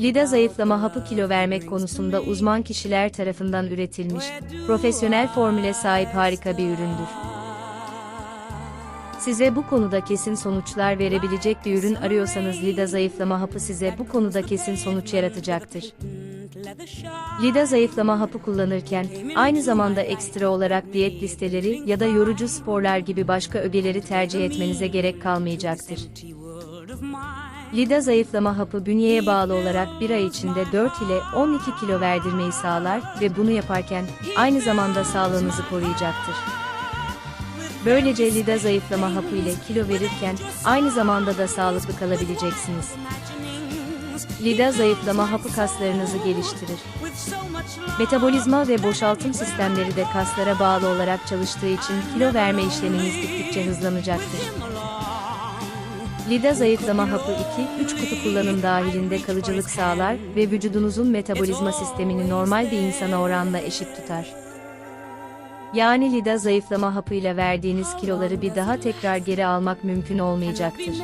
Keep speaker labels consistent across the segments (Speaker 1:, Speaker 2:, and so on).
Speaker 1: Lida zayıflama hapı kilo vermek konusunda uzman kişiler tarafından üretilmiş, profesyonel formüle sahip harika bir üründür. Size bu konuda kesin sonuçlar verebilecek bir ürün arıyorsanız Lida zayıflama hapı size bu konuda kesin sonuç yaratacaktır. Lida zayıflama hapı kullanırken, aynı zamanda ekstra olarak diyet listeleri ya da yorucu sporlar gibi başka ögeleri tercih etmenize gerek kalmayacaktır. Lida zayıflama hapı bünyeye bağlı olarak bir ay içinde 4 ile 12 kilo verdirmeyi sağlar ve bunu yaparken aynı zamanda sağlığınızı koruyacaktır. Böylece Lida zayıflama hapı ile kilo verirken aynı zamanda da sağlıklı kalabileceksiniz. Lida zayıflama hapı kaslarınızı geliştirir. Metabolizma ve boşaltım sistemleri de kaslara bağlı olarak çalıştığı için kilo verme işleminiz gittikçe hızlanacaktır. Lida zayıflama hapı 2-3 kutu kullanım dahilinde kalıcılık sağlar ve vücudunuzun metabolizma sistemini normal bir insana oranla eşit tutar. Yani Lida zayıflama hapıyla verdiğiniz kiloları bir daha tekrar geri almak mümkün olmayacaktır.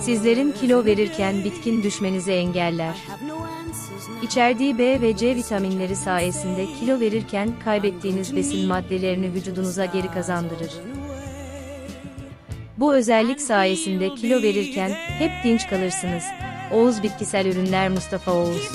Speaker 1: Sizlerin kilo verirken bitkin düşmenizi engeller. İçerdiği B ve C vitaminleri sayesinde kilo verirken kaybettiğiniz besin maddelerini vücudunuza geri kazandırır. Bu özellik sayesinde kilo verirken hep dinç kalırsınız. Oğuz Bitkisel Ürünler Mustafa Oğuz